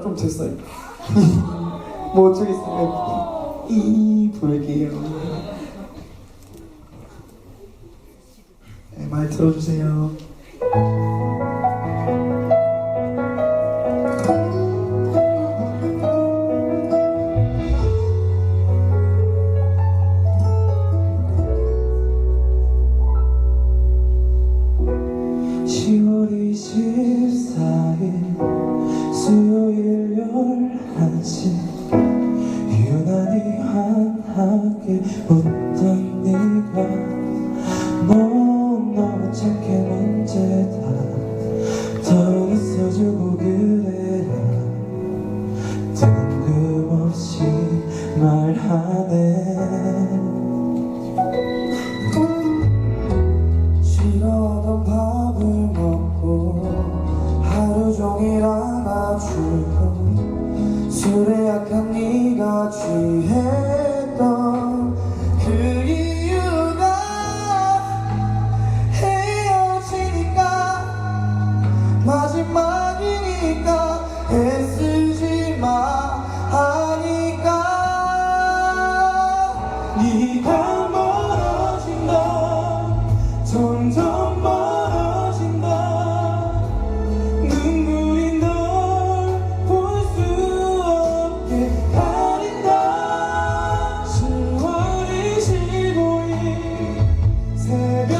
좀 됐어요. 뭐 어쩌겠어요. 이 볼게요. 네, 말 들어주세요. 11시 유난히 환하게 웃던 네가 너무 착해 술에 약한 네가 취했던 그 이유가 헤어지니까 마지막이니까 애쓰지 마 하니까. 네가 멀어진다 점점 head